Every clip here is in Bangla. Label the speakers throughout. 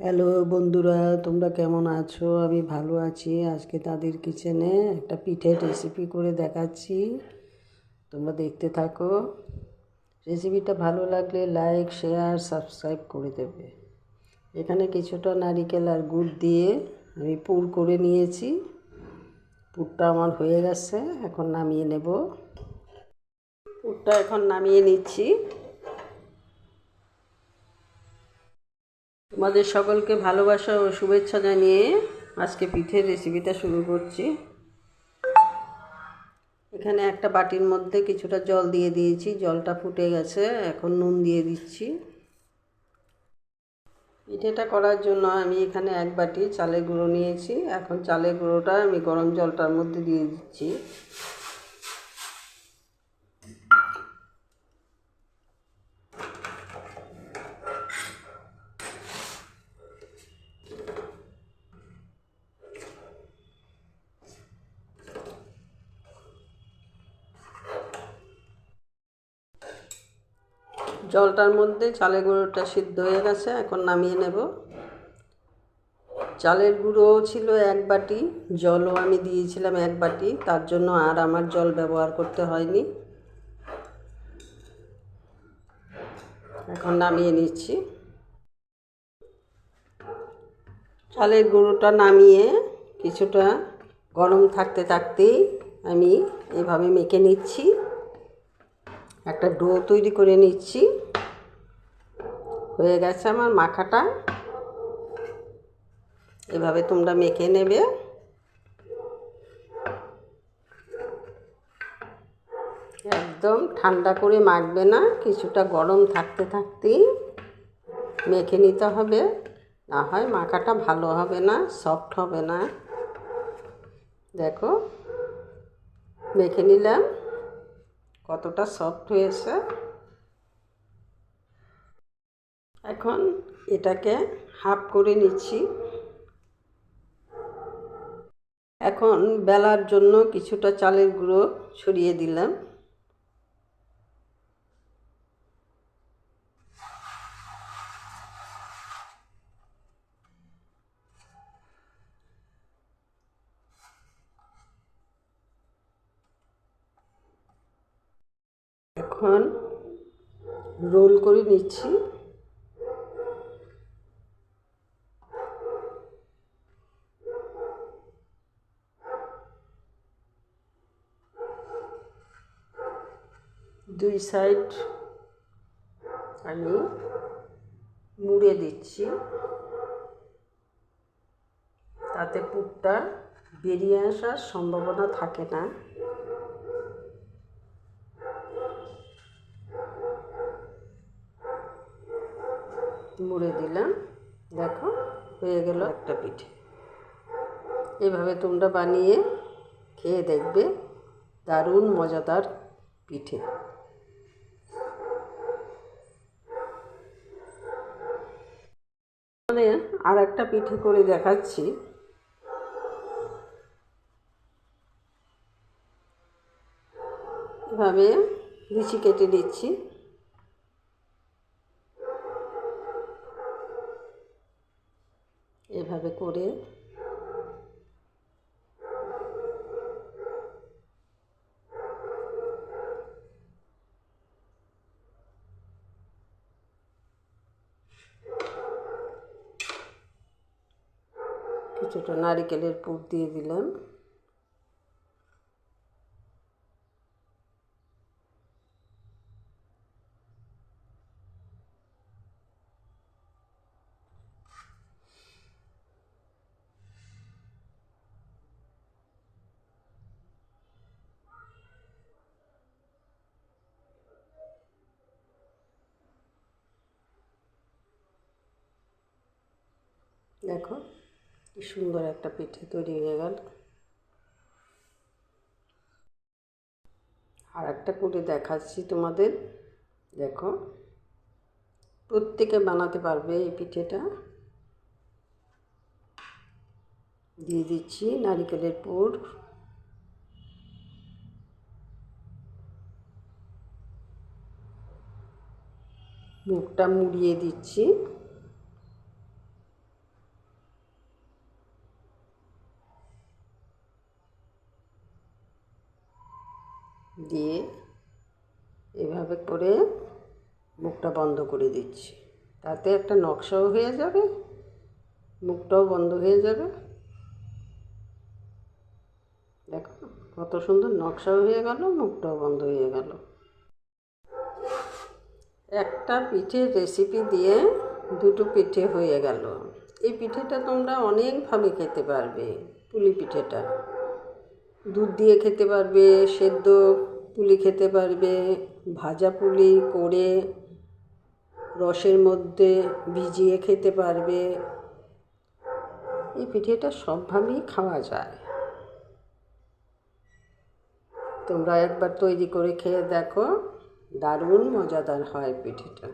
Speaker 1: হ্যালো বন্ধুরা, তোমরা কেমন আছো? আমি ভালো আছি। আজকে তাদের কিচেনে একটা পিঠের রেসিপি করে দেখাচ্ছি। তোমরা দেখতে থাকো। রেসিপিটা ভালো লাগলে লাইক শেয়ার সাবস্ক্রাইব করে দেবে। এখানে কিছুটা নারিকেল আর গুড় দিয়ে আমি পুর করে নিয়েছি। পুরটা আমার হয়ে গেছে, এখন নামিয়ে নেব। পুরটা এখন নামিয়ে নিচ্ছি। তোমাদের সকলকে ভালোবাসা ও শুভেচ্ছা জানিয়ে আজকে পিঠের রেসিপিটা শুরু করছি। এখানে একটা বাটির মধ্যে কিছুটা জল দিয়ে দিয়েছি, জলটা ফুটে গেছে, এখন নুন দিয়ে দিচ্ছি। পিঠেটা করার জন্য আমি এখানে এক বাটি চালের গুঁড়ো নিয়েছি, এখন চালের গুঁড়োটা আমি গরম জলটার মধ্যে দিয়ে দিচ্ছি। জলটার মধ্যে চালের গুঁড়োটা সিদ্ধ হয়ে গেছে, এখন নামিয়ে নেব। চালের গুঁড়ো ছিল এক বাটি, জলও আমি দিয়েছিলাম এক বাটি, তার জন্য আর আমার জল ব্যবহার করতে হয়নি। এখন নামিয়ে নিচ্ছি। চালের গুঁড়োটা নামিয়ে কিছুটা গরম থাকতে থাকতেই আমি এভাবে মেখে নিচ্ছি। একটা ডো তৈরি করে নিচ্ছি। হয়ে গেছে আমার মাখাটা। এভাবে তোমরা মেখে নেবে। একদম ঠান্ডা করে মাখবে না, কিছুটা গরম থাকতে থাকতেই মেখে নিতে হবে। না হয় মাখাটা ভালো হবে না সফট হবে না। দেখো, মেখে নিলাম। কতটা সফট হয়েছে। এখন এটাকে হাফ করে নিচ্ছি। এখন বেলার জন্য কিছুটা চালের গুঁড়ো ছড়িয়ে দিলাম। এখন রোল করে নিচ্ছি। দুই সাইড আমি মুড়ে দিচ্ছি। তাতে পুরটা বেরিয়ে আসার সম্ভাবনা থাকে না। মুড়ে দিলাম। দেখো, হয়ে গেল একটা পিঠে। এভাবে তোমরা বানিয়ে খেয়ে দেখবে, দারুণ মজাদার পিঠে। মানে আর একটা পিঠে করে দেখাচ্ছি। এভাবে লিচি কেটে দিচ্ছি এভাবে করে কিছুটা নারিকেলের পুর দিয়ে দিলাম। দেখো। কি সুন্দর একটা পিঠে তৈরি হয়ে গেল। আর একটা করে দেখাচ্ছি তোমাদের। দেখো, প্রত্যেকে বানাতে পারবে এই পিঠেটা। দিয়ে দিচ্ছি নারিকেলের পুর। মুখটা মুড়িয়ে দিচ্ছি। দিয়ে এভাবে করে মুখটা বন্ধ করে দিচ্ছি। তাতে একটা নকশাও হয়ে যাবে, মুখটাও বন্ধ হয়ে যাবে। দেখো কত সুন্দর নকশাও হয়ে গেল, মুখটাও বন্ধ হয়ে গেল। একটা পিঠের রেসিপি দিয়ে দুটো পিঠে হয়ে গেল। এই পিঠেটা তোমরা অনেকভাবে খেতে পারবে, পুলি পিঠেটা। দুধ দিয়ে খেতে পারবে, সেদ্ধ পুলি খেতে পারবে, ভাজা পুলি করে রসের মধ্যে ভিজিয়ে খেতে পারবে। এই পিঠেটা সবভাবেই খাওয়া যায়। তোমরা একবার তৈরি করে খেয়ে দেখো, দারুণ মজাদার হয় পিঠেটা।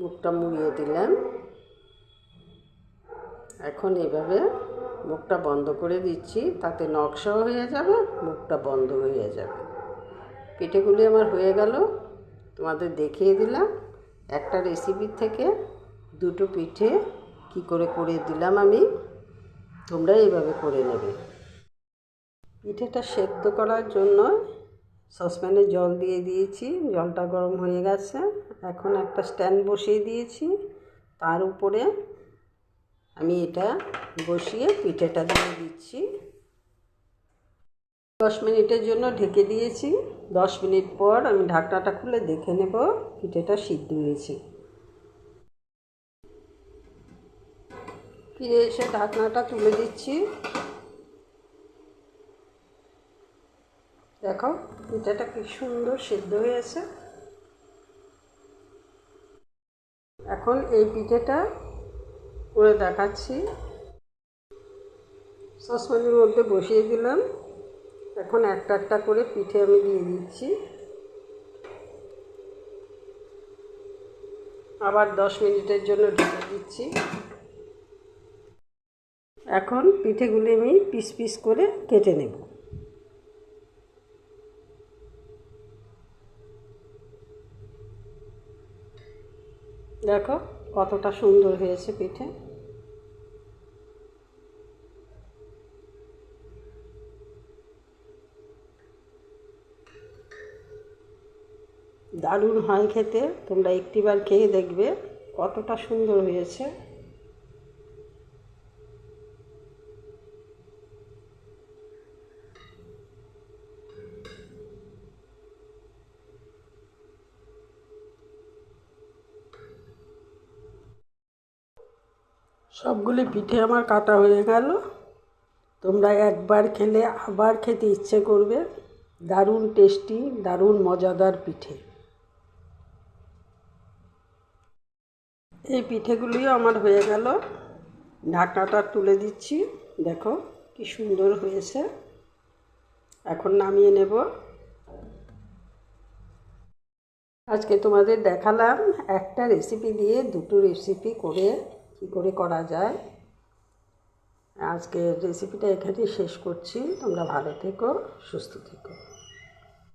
Speaker 1: মুখটা মুড়িয়ে দিলাম। এখন এভাবে মুখটা বন্ধ করে দিচ্ছি, তাতে নকশাও হয়ে যাবে, মুখটা বন্ধ হয়ে যাবে। পিঠেগুলি আমার হয়ে গেল, তোমাদের দেখিয়ে দিলাম। একটা রেসিপির থেকে দুটো পিঠে কি করে করে দিলাম আমি, তোমরা এইভাবে করে নেবে। পিঠেটা সেদ্ধ করার জন্য সসপ্যানে জল দিয়ে দিয়েছি, জলটা গরম হয়ে গেছে। এখন একটা স্ট্যান্ড বসিয়ে দিয়েছি। তার উপরে আমি এটা বসিয়ে পিঠেটা দিয়ে দিচ্ছি। দশ মিনিটের জন্য ঢেকে দিয়েছি। দশ মিনিট পর আমি ঢাকনাটা খুলে দেখে নেব পিঠেটা সিদ্ধ হয়েছে। ফিরে এসে ঢাকনাটা তুলে দিচ্ছি। দেখো, পিঠাটা কি সুন্দর সিদ্ধ হয়েছে এখন এই পিঠেটা করে দেখাচ্ছি। সসপ্যানের মধ্যে বসিয়ে দিলাম। এখন একটা একটা করে পিঠে আমি দিয়ে দিচ্ছি। আবার দশ মিনিটের জন্য ঢেকে দিচ্ছি। এখন পিঠেগুলি আমি পিস পিস করে কেটে নেব। দেখো কতটা সুন্দর হয়েছে পিঠে। দারুণ হয় খেতে, তোমরা একটিবার খেয়ে দেখবে কতটা সুন্দর হয়েছে। সবগুলি পিঠে আমার কাটা হয়ে গেল। তোমরা একবার খেলে, আবার খেতে ইচ্ছে করবে। দারুণ টেস্টি, দারুণ মজাদার পিঠে। এই পিঠেগুলিও আমার হয়ে গেল। ঢাকনাটা তুলে দিচ্ছি। দেখো কি সুন্দর হয়েছে। এখন নামিয়ে নেব। আজকে তোমাদের দেখালাম একটা রেসিপি দিয়ে দুটো রেসিপি করে কী করে করা যায়। আজকের রেসিপিটা এখানেই শেষ করছি। তোমরা ভালো থেকো সুস্থ থেকো।